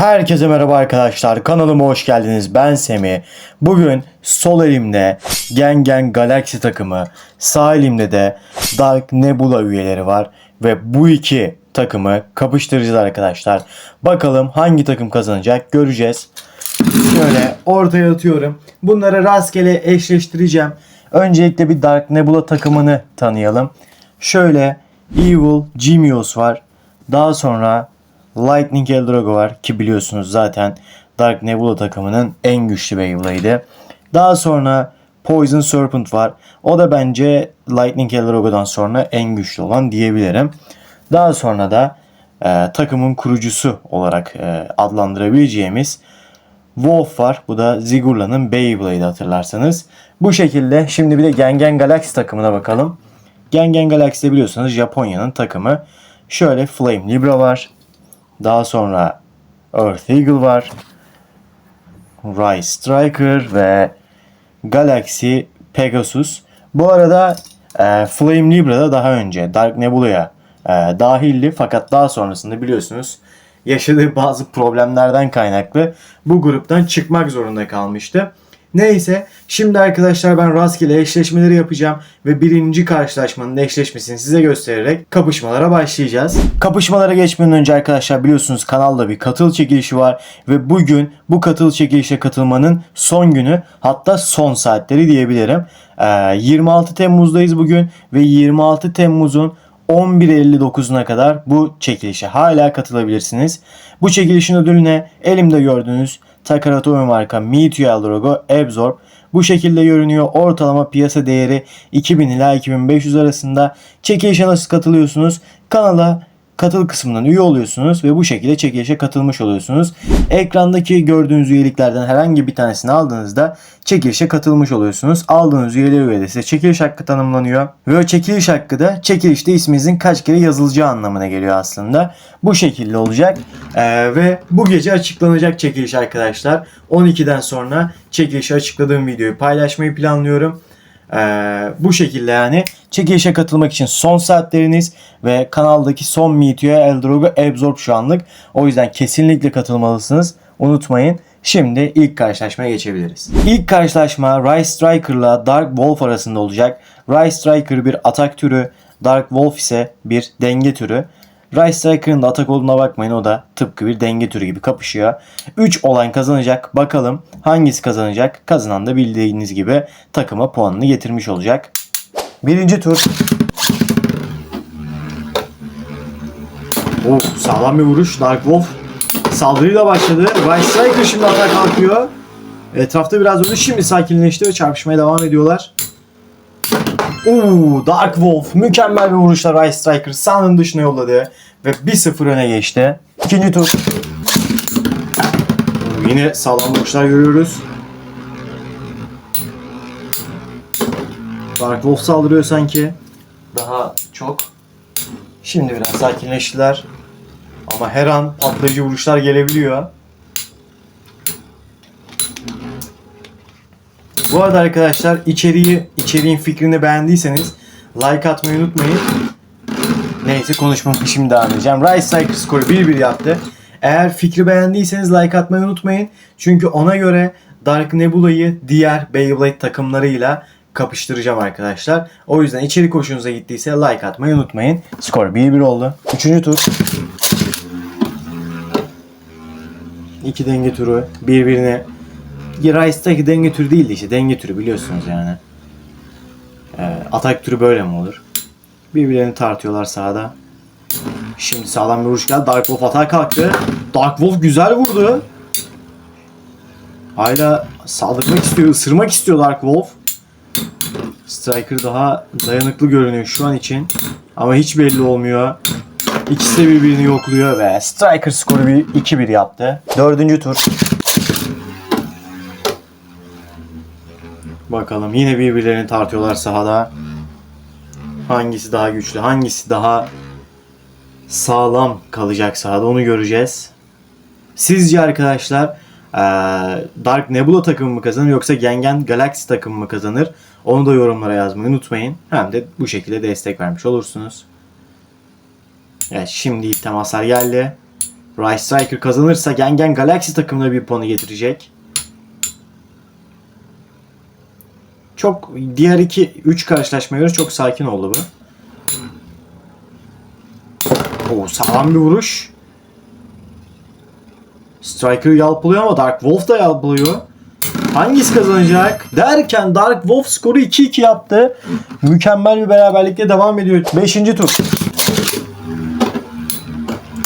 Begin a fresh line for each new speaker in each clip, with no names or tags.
Herkese merhaba arkadaşlar. Kanalıma hoş geldiniz. Ben Semih. Bugün sol elimde Gengen Galaxy takımı, sağ elimde de Dark Nebula üyeleri var ve bu iki takımı kapıştıracağız arkadaşlar. Bakalım hangi takım kazanacak göreceğiz. Şöyle ortaya atıyorum. Bunları rastgele eşleştireceğim. Öncelikle bir Dark Nebula takımını tanıyalım. Şöyle Evil Genius var. Daha sonra Lightning Eldrago var ki biliyorsunuz zaten Dark Nebula takımının en güçlü Beyblade'i. Daha sonra Poison Serpent var. O da bence Lightning Eldrago'dan sonra en güçlü olan diyebilirim. Daha sonra da e, takımın kurucusu olarak e, adlandırabileceğimiz Wolf var. Bu da Zigurla'nın Beyblade hatırlarsanız. Bu şekilde şimdi bir de Gengen Galaxy takımına bakalım. Gengen Galaxy biliyorsunuz Japonya'nın takımı. Şöyle Flame Libra var. Daha sonra Earth Eagle var. Rise Striker ve Galaxy Pegasus. Bu arada e, Flame Libra'da daha önce Dark Nebula'ya e, dahildi fakat daha sonrasında biliyorsunuz yaşadığı bazı problemlerden kaynaklı bu gruptan çıkmak zorunda kalmıştı. Neyse şimdi arkadaşlar ben rastgele eşleşmeleri yapacağım ve birinci karşılaşmanın eşleşmesini size göstererek kapışmalara başlayacağız. Kapışmalara geçmeden önce arkadaşlar biliyorsunuz kanalda bir katıl çekilişi var ve bugün bu katıl çekilişe katılmanın son günü hatta son saatleri diyebilirim. Ee, 26 Temmuz'dayız bugün ve 26 Temmuz'un 11.59'una kadar bu çekilişe hala katılabilirsiniz. Bu çekilişin ödülüne elimde gördüğünüz Takarato marka Meteor logo Absorb bu şekilde görünüyor. Ortalama piyasa değeri 2000 ila 2500 arasında. Çekilişe nasıl katılıyorsunuz? Kanala katıl kısmından üye oluyorsunuz ve bu şekilde çekilişe katılmış oluyorsunuz. Ekrandaki gördüğünüz üyeliklerden herhangi bir tanesini aldığınızda çekilişe katılmış oluyorsunuz. Aldığınız üyeler üyede size çekiliş hakkı tanımlanıyor. Ve o çekiliş hakkı da çekilişte isminizin kaç kere yazılacağı anlamına geliyor aslında. Bu şekilde olacak. Ee, ve bu gece açıklanacak çekiliş arkadaşlar. 12'den sonra çekilişi açıkladığım videoyu paylaşmayı planlıyorum. Ee, bu şekilde yani çekilişe katılmak için son saatleriniz ve kanaldaki son Meteor Eldrogo Absorb şu anlık. O yüzden kesinlikle katılmalısınız. Unutmayın. Şimdi ilk karşılaşmaya geçebiliriz. İlk karşılaşma Rise Striker'la Dark Wolf arasında olacak. Rise Striker bir atak türü, Dark Wolf ise bir denge türü. Rise Striker'ın da atak olduğuna bakmayın o da tıpkı bir denge türü gibi kapışıyor. 3 olan kazanacak. Bakalım hangisi kazanacak? Kazanan da bildiğiniz gibi takıma puanını getirmiş olacak. Birinci tur. Oh, sağlam bir vuruş. Dark Wolf saldırıyla başladı. Rise Striker şimdi atak kalkıyor. Etrafta biraz oldu. Şimdi sakinleşti ve çarpışmaya devam ediyorlar. Oo, Dark Wolf mükemmel bir vuruşla Rise Striker sahanın dışına yolladı ve 1-0 öne geçti. İkinci tur. Yine sağlam vuruşlar görüyoruz. Dark Wolf saldırıyor sanki. Daha çok. Şimdi biraz sakinleştiler. Ama her an patlayıcı vuruşlar gelebiliyor. Bu arada arkadaşlar içeriği, içeriğin fikrini beğendiyseniz like atmayı unutmayın. Neyse konuşmama şimdi devam edeceğim. Rise Striker skoru 1-1 yaptı. Eğer fikri beğendiyseniz like atmayı unutmayın. Çünkü ona göre Dark Nebula'yı diğer Beyblade takımlarıyla kapıştıracağım arkadaşlar. O yüzden içerik hoşunuza gittiyse like atmayı unutmayın. Skor 1-1 oldu. Üçüncü tur. İki denge turu birbirine Rice'daki denge türü değildi işte. Denge türü biliyorsunuz yani. Ee, atak türü böyle mi olur? Birbirlerini tartıyorlar sahada. Şimdi sağlam bir vuruş geldi. Dark Wolf atağa kalktı. Dark Wolf güzel vurdu. Hala saldırmak istiyor, ısırmak istiyor Dark Wolf. Striker daha dayanıklı görünüyor şu an için. Ama hiç belli olmuyor. İkisi de birbirini yokluyor ve Striker skoru bir 2-1 yaptı. Dördüncü tur. Bakalım yine birbirlerini tartıyorlar sahada. Hangisi daha güçlü, hangisi daha sağlam kalacak sahada onu göreceğiz. Sizce arkadaşlar Dark Nebula takımı mı kazanır yoksa Gengen Galaxy takımı mı kazanır? Onu da yorumlara yazmayı unutmayın. Hem de bu şekilde destek vermiş olursunuz. Evet şimdi ilk temaslar geldi. Rice Striker kazanırsa Gengen Galaxy takımına bir puanı getirecek. Çok diğer iki 3 karşılaşmaya göre çok sakin oldu bu. Oo, sağlam bir vuruş. Striker yalpalıyor ama Dark Wolf da yalpalıyor. Hangisi kazanacak? Derken Dark Wolf skoru 2-2 yaptı. Mükemmel bir beraberlikle devam ediyor. 5. tur.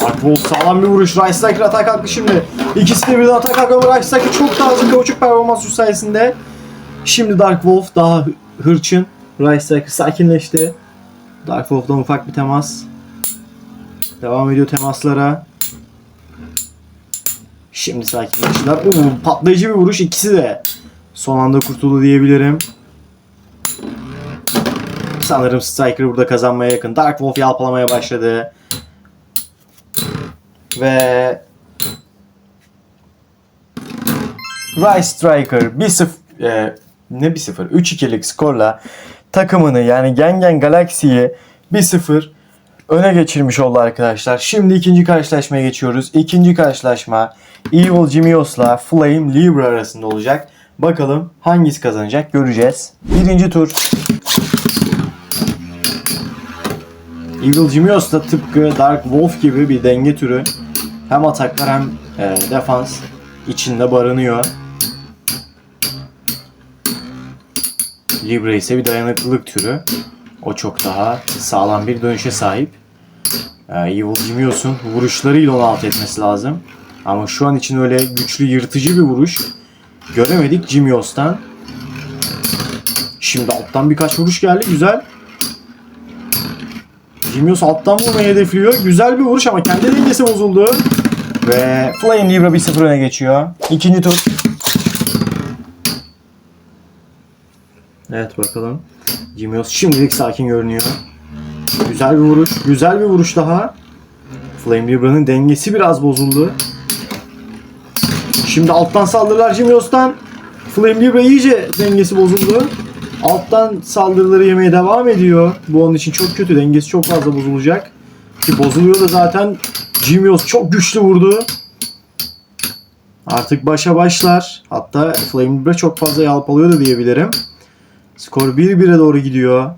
Dark Wolf sağlam bir vuruş. Rice Striker atak kalktı şimdi. İkisi de birden atak kalktı ama Rice Striker çok daha hızlı kauçuk performansı sayesinde. Şimdi Dark Wolf daha hı- hırçın. Rice sakinleşti. Dark Wolf'dan ufak bir temas. Devam ediyor temaslara. Şimdi sakinleştiler. Oo, patlayıcı bir vuruş ikisi de. Son anda kurtuldu diyebilirim. Sanırım Striker burada kazanmaya yakın. Dark Wolf yalpalamaya başladı. Ve Rice Striker 1-0 e, ne 1-0 3-2'lik skorla takımını yani Gengen Galaxy'yi 1-0 öne geçirmiş oldu arkadaşlar. Şimdi ikinci karşılaşmaya geçiyoruz. İkinci karşılaşma Evil Genius'la Flame Libra arasında olacak. Bakalım hangisi kazanacak göreceğiz. Birinci tur. Evil Genius da tıpkı Dark Wolf gibi bir denge türü. Hem ataklar hem e, defans içinde barınıyor. Libra ise bir dayanıklılık türü. O çok daha sağlam bir dönüşe sahip. Ee, Evil Genius'un vuruşlarıyla onu alt etmesi lazım. Ama şu an için öyle güçlü yırtıcı bir vuruş göremedik Genius'tan. Şimdi alttan birkaç vuruş geldi. Güzel. Genius alttan vurmayı hedefliyor. Güzel bir vuruş ama kendi dengesi bozuldu. Ve Flame Libra 1-0 öne geçiyor. İkinci tur. Evet bakalım. Genius şimdilik sakin görünüyor. Güzel bir vuruş. Güzel bir vuruş daha. Flame Libra'nın dengesi biraz bozuldu. Şimdi alttan saldırılar Genius'tan. Flame Libra iyice dengesi bozuldu. Alttan saldırıları yemeye devam ediyor. Bu onun için çok kötü. Dengesi çok fazla bozulacak. Ki bozuluyor da zaten Genius çok güçlü vurdu. Artık başa başlar. Hatta Flame Libra çok fazla yalpalıyor da diyebilirim. Skor 1-1'e doğru gidiyor.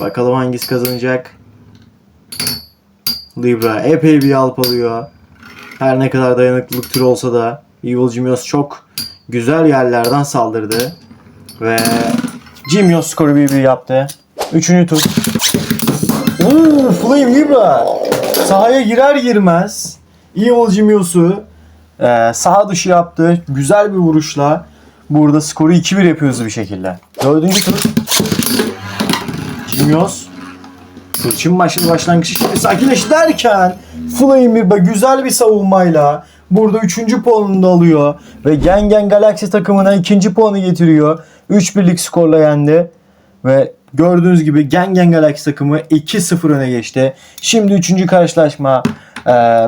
Bakalım hangisi kazanacak. Libra epey bir yalpalıyor. Her ne kadar dayanıklılık türü olsa da Evil Genius çok güzel yerlerden saldırdı. Ve Genius skoru 1-1 yaptı. Üçüncü tur. Oo, Flame Libra sahaya girer girmez Evil Genius'u e, saha dışı yaptı. Güzel bir vuruşla burada skoru 2-1 yapıyor hızlı bir şekilde. Dördüncü tur. Genius Fırçın başladı başlangıç şimdi sakinleş derken Flame Libra güzel bir savunmayla burada 3. puanını da alıyor ve Gengen Galaxy takımına 2. puanı getiriyor. 3-1'lik skorla yendi ve gördüğünüz gibi Gengen Galaxy takımı 2-0 öne geçti. Şimdi 3. karşılaşma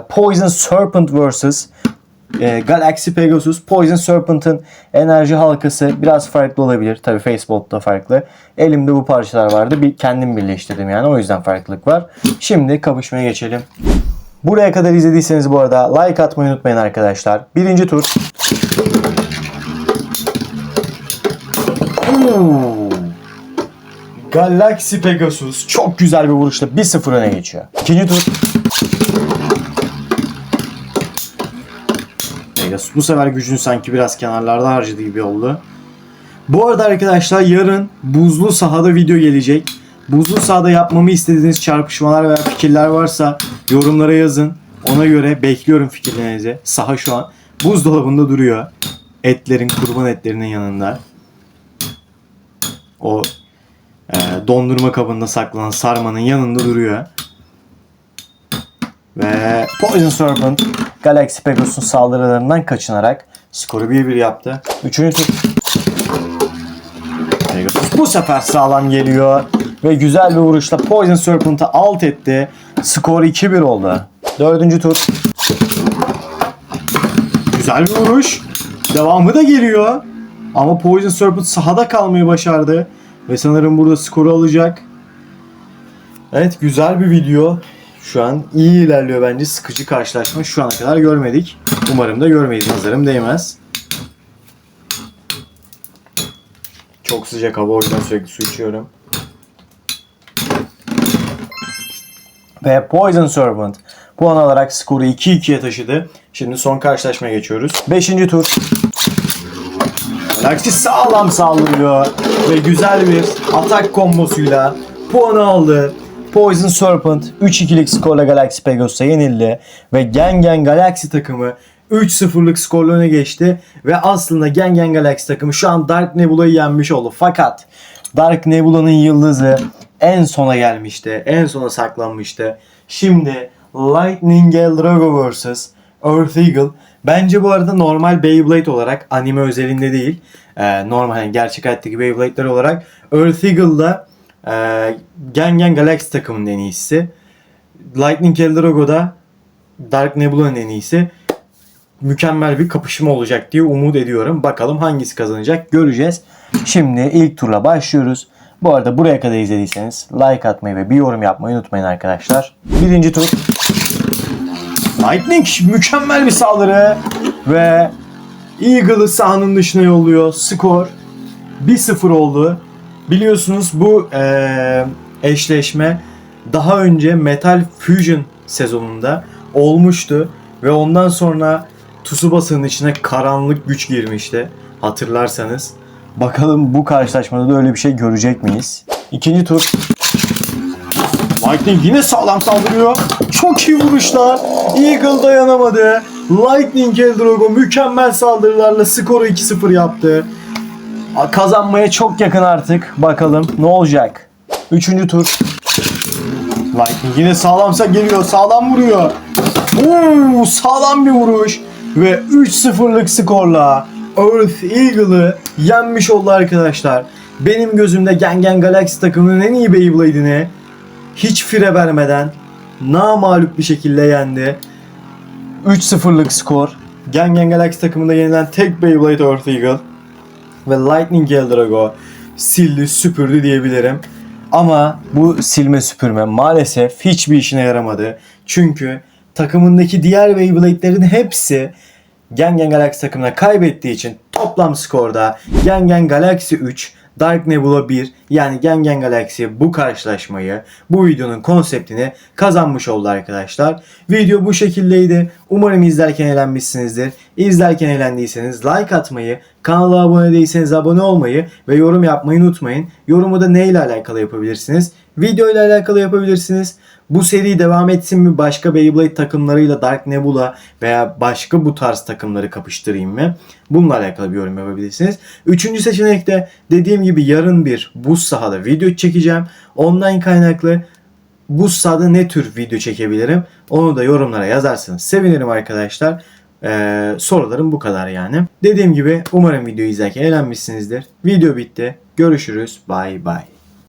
Poison Serpent vs. E, Galaxy Pegasus. Poison Serpent'ın enerji halkası biraz farklı olabilir. Tabii Facebook da farklı. Elimde bu parçalar vardı. Bir kendim birleştirdim yani. O yüzden farklılık var. Şimdi kapışmaya geçelim. Buraya kadar izlediyseniz bu arada like atmayı unutmayın arkadaşlar. Birinci tur. Galaxy Pegasus çok güzel bir vuruşla 1-0 öne geçiyor. İkinci tur. Pegasus bu sefer gücünü sanki biraz kenarlarda harcadı gibi oldu. Bu arada arkadaşlar yarın buzlu sahada video gelecek. Buzlu sahada yapmamı istediğiniz çarpışmalar veya fikirler varsa yorumlara yazın. Ona göre bekliyorum fikirlerinizi. Saha şu an buzdolabında duruyor. Etlerin, kurban etlerinin yanında. O e, dondurma kabında saklanan sarmanın yanında duruyor. Ve Poison Serpent Galaxy Pegasus'un saldırılarından kaçınarak skoru 1-1 yaptı. Üçüncü tur. Pegasus bu sefer sağlam geliyor. Ve güzel bir vuruşla Poison Serpent'ı alt etti. Skor 2-1 oldu. Dördüncü tur. Güzel bir vuruş. Devamı da geliyor. Ama Poison Serpent sahada kalmayı başardı. Ve sanırım burada skoru alacak. Evet güzel bir video. Şu an iyi ilerliyor bence. Sıkıcı karşılaşma şu ana kadar görmedik. Umarım da görmeyiz. Nazarım değmez. Çok sıcak hava o sürekli su içiyorum. Ve Poison Serpent puan alarak skoru 2-2'ye taşıdı. Şimdi son karşılaşmaya geçiyoruz. 5. tur. Galaxy sağlam saldırıyor ve güzel bir atak kombosuyla puanı aldı. Poison Serpent 3-2'lik skorla Galaxy Pegasus'a yenildi ve Gengen Galaxy takımı 3-0'lık skorla öne geçti ve aslında Gengen Galaxy takımı şu an Dark Nebula'yı yenmiş oldu. Fakat Dark Nebula'nın yıldızı en sona gelmişti. En sona saklanmıştı. Şimdi Lightning Gale Drago vs. Earth Eagle. Bence bu arada normal Beyblade olarak anime özelinde değil. normal yani gerçek hayattaki Beyblade'ler olarak Earth Eagle'da e, Gengen Galaxy takımının en iyisi. Lightning Gale Drago'da Dark Nebula'nın en iyisi. Mükemmel bir kapışma olacak diye umut ediyorum. Bakalım hangisi kazanacak göreceğiz. Şimdi ilk turla başlıyoruz. Bu arada buraya kadar izlediyseniz like atmayı ve bir yorum yapmayı unutmayın arkadaşlar. Birinci tur. Lightning mükemmel bir saldırı ve Eagle'ı sahanın dışına yolluyor. Skor 1-0 oldu. Biliyorsunuz bu eee, eşleşme daha önce Metal Fusion sezonunda olmuştu ve ondan sonra Tsubasa'nın içine karanlık güç girmişti. Hatırlarsanız. Bakalım bu karşılaşmada da öyle bir şey görecek miyiz? İkinci tur. Lightning yine sağlam saldırıyor. Çok iyi vuruşlar. Eagle dayanamadı. Lightning Eldrogo mükemmel saldırılarla skoru 2-0 yaptı. Kazanmaya çok yakın artık. Bakalım ne olacak. Üçüncü tur. Lightning yine sağlamsa geliyor. Sağlam vuruyor. Oo, sağlam bir vuruş. Ve 3-0'lık skorla Earth Eagle'ı yenmiş oldu arkadaşlar. Benim gözümde Gengen Galaxy takımının en iyi Beyblade'ini hiç fire vermeden namağlup bir şekilde yendi. 3-0'lık skor. Gengen Galaxy takımında yenilen tek Beyblade Earth Eagle ve Lightning Eldrago sildi süpürdü diyebilirim. Ama bu silme süpürme maalesef hiçbir işine yaramadı. Çünkü takımındaki diğer Beyblade'lerin hepsi Gengen Galaxy takımına kaybettiği için toplam skorda Gengen Galaxy 3, Dark Nebula 1 yani Gengen Galaxy bu karşılaşmayı, bu videonun konseptini kazanmış oldu arkadaşlar. Video bu şekildeydi. Umarım izlerken eğlenmişsinizdir. İzlerken eğlendiyseniz like atmayı, kanala abone değilseniz abone olmayı ve yorum yapmayı unutmayın. Yorumu da neyle alakalı yapabilirsiniz? Video ile alakalı yapabilirsiniz. Bu seri devam etsin mi? Başka Beyblade takımlarıyla Dark Nebula veya başka bu tarz takımları kapıştırayım mı? Bununla alakalı bir yorum yapabilirsiniz. Üçüncü seçenekte dediğim gibi yarın bir buz sahada video çekeceğim. Online kaynaklı buz sahada ne tür video çekebilirim? Onu da yorumlara yazarsanız sevinirim arkadaşlar. Ee, sorularım bu kadar yani. Dediğim gibi umarım videoyu izlerken eğlenmişsinizdir. Video bitti. Görüşürüz. Bye bye.